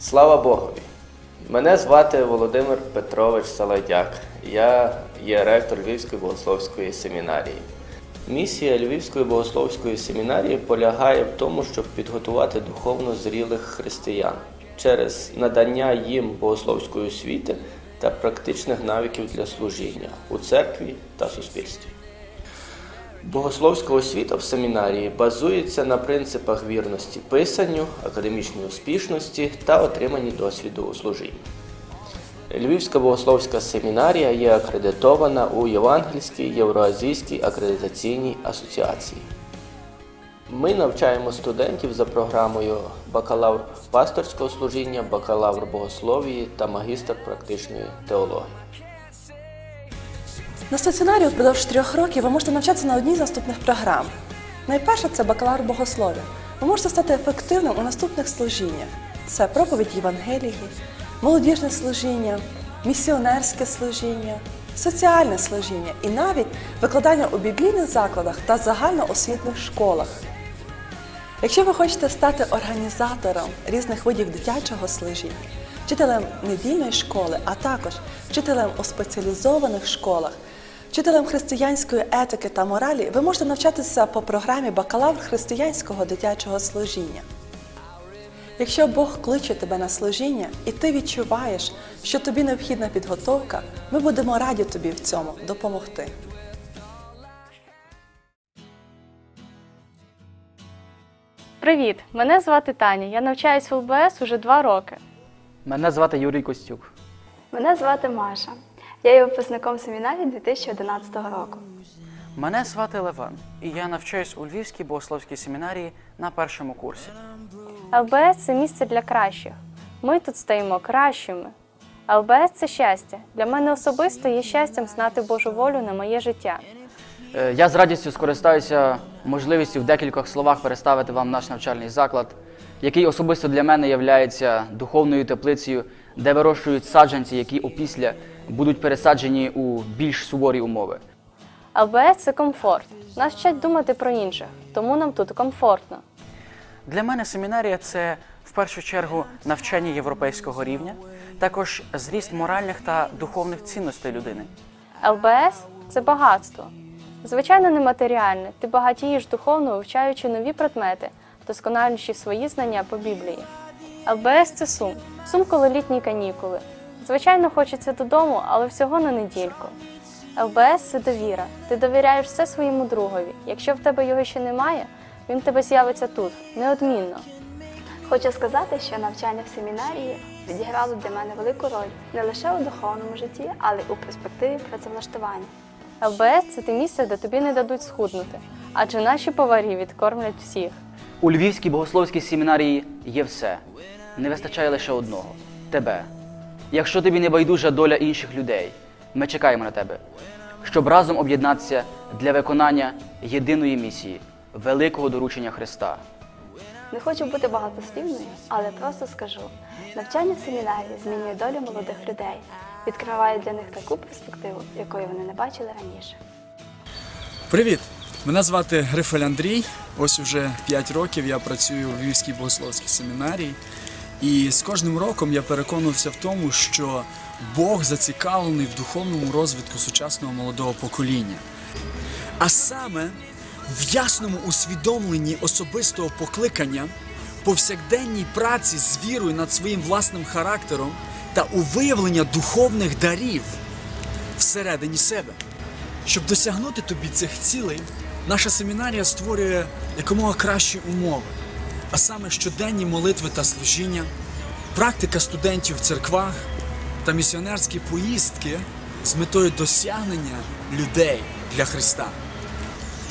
Слава Богові! Мене звати Володимир Петрович Саладяк. Я є ректор Львівської богословської семінарії. Місія Львівської богословської семінарії полягає в тому, щоб підготувати духовно зрілих християн через надання їм богословської освіти та практичних навиків для служіння у церкві та суспільстві. Богословська освіта в семінарії базується на принципах вірності писанню, академічної успішності та отриманні досвіду у служінні. Львівська богословська семінарія є акредитована у Євангельській Євроазійській акредитаційній асоціації. Ми навчаємо студентів за програмою бакалавр пасторського служіння, бакалавр богословії та магістр практичної теології. На стаціонарі впродовж трьох років ви можете навчатися на одній з наступних програм. Найперша це бакалавр богослов'я. Ви можете стати ефективним у наступних служіннях: це проповідь Євангелії, молодіжне служіння, місіонерське служіння, соціальне служіння і навіть викладання у біблійних закладах та загальноосвітних школах. Якщо ви хочете стати організатором різних видів дитячого служіння, вчителем недільної школи, а також вчителем у спеціалізованих школах, вчителем християнської етики та моралі, ви можете навчатися по програмі бакалавр християнського дитячого служіння. Якщо Бог кличе тебе на служіння, і ти відчуваєш, що тобі необхідна підготовка, ми будемо раді тобі в цьому допомогти. Привіт! Мене звати Таня. Я навчаюсь в ЛБС уже два роки. Мене звати Юрій Костюк. Мене звати Маша. Я є випускником семінарії 2011 року. Мене звати Леван, і я навчаюсь у Львівській богословській семінарії на першому курсі. ЛБС це місце для кращих. Ми тут стаємо кращими. ЛБС це щастя. Для мене особисто є щастям знати Божу волю на моє життя. Е, Я з радістю скористаюся можливістю в декількох словах представити вам наш навчальний заклад, який особисто для мене є духовною теплицею, де вирощують саджанці, які опісля будуть пересаджені у більш суворі умови. ЛБС це комфорт. Нас вчать думати про інших, тому нам тут комфортно. Для мене семінарія це в першу чергу навчання європейського рівня, також зріст моральних та духовних цінностей людини. ЛБС це багатство. Звичайно, нематеріальне. Ти багатієш духовно, вивчаючи нові предмети, вдосконалюючи свої знання по Біблії. ЛБС це сум. Сум, коли літні канікули. Звичайно, хочеться додому, але всього на недільку. ЛБС це довіра. Ти довіряєш все своєму другові. Якщо в тебе його ще немає, він в тебе з'явиться тут, неодмінно. Хочу сказати, що навчання в семінарії відіграло для мене велику роль не лише у духовному житті, але й у перспективі працевлаштування. ЛБС це те місце, де тобі не дадуть схуднути, адже наші поварі відкормлять всіх. У Львівській богословській семінарії є все. Не вистачає лише одного тебе. Якщо тобі не байдужа доля інших людей, ми чекаємо на тебе, щоб разом об'єднатися для виконання єдиної місії великого доручення Христа. Не хочу бути багатослівною, але просто скажу: навчання в семінарії змінює долю молодих людей, відкриває для них таку перспективу, якої вони не бачили раніше. Привіт! Мене звати Грифель Андрій. Ось уже 5 років я працюю в Львівській богословській семінарії. І з кожним роком я переконувався в тому, що Бог зацікавлений в духовному розвитку сучасного молодого покоління. А саме в ясному усвідомленні особистого покликання, повсякденній праці з вірою над своїм власним характером та у виявлення духовних дарів всередині себе. Щоб досягнути тобі цих цілей, наша семінарія створює якомога кращі умови, а саме щоденні молитви та служіння, практика студентів в церквах та місіонерські поїздки з метою досягнення людей для Христа.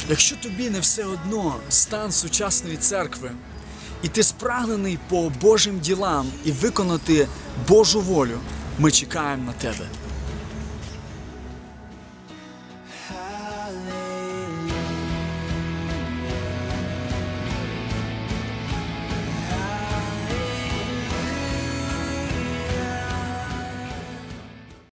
Якщо тобі не все одно стан сучасної церкви, і ти спрагнений по Божим ділам і виконати Божу волю, ми чекаємо на тебе.